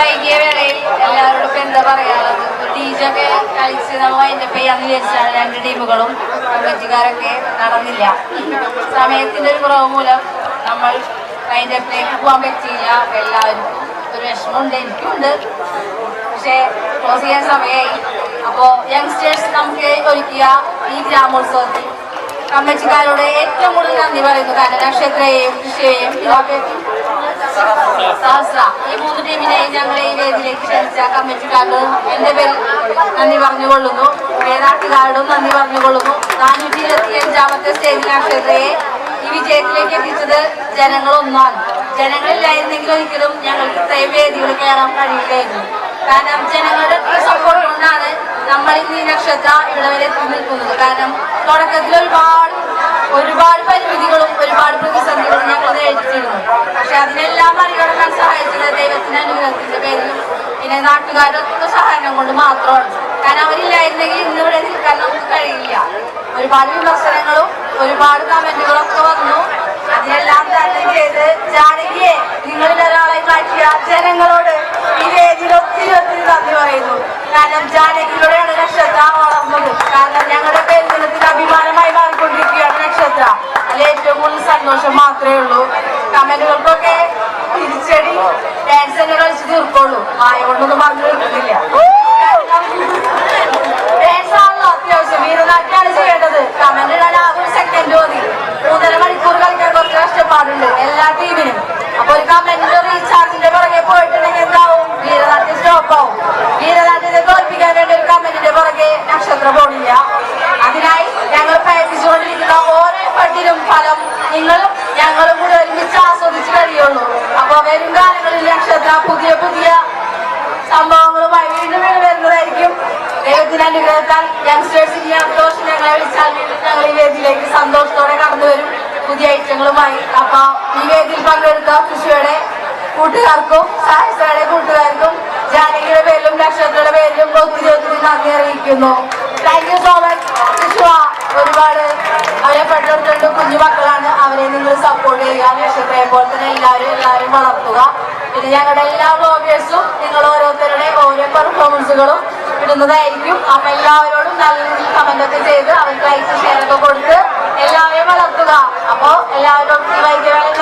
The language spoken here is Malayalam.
വൈകിയ വേളയിൽ എല്ലാവരോടും എന്താ പറയാനുള്ളത് ടീച്ചൊക്കെ കളിച്ച് നമ്മൾ വൈൻഡപ്പ് ചെയ്യാന്ന് വിചാരിച്ചാണ് രണ്ട് ടീമുകളും കമ്മിറ്റിക്കാരൊക്കെ നടന്നില്ല. സമയത്തിന്റെ ഒരു കുറവ് മൂലം നമ്മൾ വൈൻഡപ്പിലേക്ക് പോകാൻ പറ്റിയില്ല. അപ്പൊ എല്ലാവർക്കും ഒരു വിഷമമുണ്ട് എനിക്കുണ്ട് പക്ഷേ ക്ലോസ് ചെയ്യാൻ സമയമായി അപ്പോ യങ്സ്റ്റേഴ്സ് നമുക്ക് ഒരുക്കിയ ഈ ഗ്രാമോത്സവത്തിൽ കമ്മിറ്റിക്കാരോട് ഏറ്റവും കൂടുതൽ നന്ദി പറയുന്നു. കാരണം നക്ഷത്രയെയും കൃഷിയെയും ഇതൊക്കെ ഈ മൂന്ന് ടീമിനെയും ഞങ്ങൾ ഈ വേദിയിലേക്ക് ക്ഷണിച്ച കമ്മിറ്റിക്കാർക്ക് എന്റെ പേര് നന്ദി പറഞ്ഞുകൊള്ളുന്നു. വേദാട്ടുകാരോടും നന്ദി പറഞ്ഞുകൊള്ളുന്നു. നാനൂറ്റി ഇരുപത്തി അഞ്ചാമത്തെ ഈ വിജയത്തിലേക്ക് എത്തിച്ചത് ജനങ്ങളൊന്നാണ്. ജനങ്ങളില്ലായിരുന്നെങ്കിൽ ഒരിക്കലും ഞങ്ങൾക്ക് ഇത്രയും വേദികൾ കയറാൻ കഴിയില്ലായിരുന്നു. കാരണം ജനങ്ങളുടെ സപ്പോർട്ട് കൊണ്ടാണ് നമ്മൾ ഈ നക്ഷത്ര ഇവിടെ വരെ എത്തി നിൽക്കുന്നത്. കാരണം തുടക്കത്തിൽ ഒരുപാട് ഒരുപാട് പരിമിതികളും ഒരുപാട് പ്രതിസന്ധികളും ഞങ്ങൾ നേരിട്ടിരുന്നു പക്ഷെ അതിനെല്ലാം മറികടക്കാൻ സഹായിച്ചത് ദൈവത്തിന്റെ അനുഗ്രഹത്തിന്റെ പേരിലും പിന്നെ നാട്ടുകാരുടെ സഹായം കൊണ്ട് മാത്രമാണ്. കാരണം അവരില്ലായിരുന്നെങ്കിൽ ഇന്ന് ഇവിടെ നിൽക്കാൻ നമുക്ക് കഴിയില്ല. ഒരുപാട് വിമർശനങ്ങളും ഒരുപാട് കമന്റുകളും ഒക്കെ വന്നു. അതിനെല്ലാം തന്നെ ചെയ്ത് ജാനകിയെ നിങ്ങളിൽ ഒരാളെ കാട്ടിയ ജനങ്ങളോട് ഈ വേദിയിൽ ഒത്തിരി ഒത്തിരി നന്ദി പറയുന്നു. കാരണം ജാനകിയിലൂടെയാണ് നക്ഷത്ര വളർന്നത്. കാരണം ഞങ്ങളുടെ പേരിനത്തിന് അഭിമാനമായി മാറിക്കൊണ്ടിരിക്കുകയാണ് നക്ഷത്ര. അതിൽ ഏറ്റവും കൂടുതൽ സന്തോഷം മാത്രമേ ഉള്ളൂ. കമന്റുകൾക്കൊക്കെ നിങ്ങളും ഞങ്ങളും കൂടെ ഒരുമിച്ച് ആസ്വദിച്ച് കഴിയുള്ളൂ. അപ്പൊ വരും കാലങ്ങളിൽ നക്ഷത്ര പുതിയ പുതിയ സംഭവങ്ങളുമായി വീണ്ടും വീണ്ടും വരുന്നതായിരിക്കും. ദൈവത്തിന്റെ അനുഗ്രഹത്താൽ യങ്സ്റ്റേഴ്സ് ഇനി വർഷം ഞങ്ങളെ വിളിച്ചാൽ വീണ്ടും ഞങ്ങൾ ഈ വേദിയിലേക്ക് സന്തോഷത്തോടെ കടന്നു വരും. പുതിയ ഐറ്റങ്ങളുമായി. അപ്പൊ ഈ വേദിയിൽ പങ്കെടുത്ത കൃഷിയുടെ കൂട്ടുകാർക്കും സാഹസയുടെ കൂട്ടുകാർക്കും ജാനകിയുടെ പേരിലും നക്ഷത്രയുടെ പേരിലും ഒത്തിരി ഒത്തിരി നന്ദി അറിയിക്കുന്നു. Thank you so much Krishna ഒരുപാട് അവരെ പെട്ടെടുത്തുണ്ട് മക്കളാണ് അവരെ നിങ്ങൾ സപ്പോർട്ട് ചെയ്യുക. നക്ഷത്രയെ പോലെ തന്നെ എല്ലാവരും എല്ലാവരും വളർത്തുക. പിന്നെ ഞങ്ങളുടെ എല്ലാ ബ്ലോഗേഴ്സും നിങ്ങൾ ഓരോരുത്തരുടെ ഓരോ പെർഫോമൻസുകളും ഇടുന്നതായിരിക്കും. അപ്പൊ എല്ലാവരോടും നല്ല രീതിയിൽ കമന്റ് ഒക്കെ ചെയ്ത് അവർക്ക് ലൈക്ക് ഷെയർ ഒക്കെ കൊടുത്ത് എല്ലാവരെയും വളർത്തുക. അപ്പോ എല്ലാവരും ഈ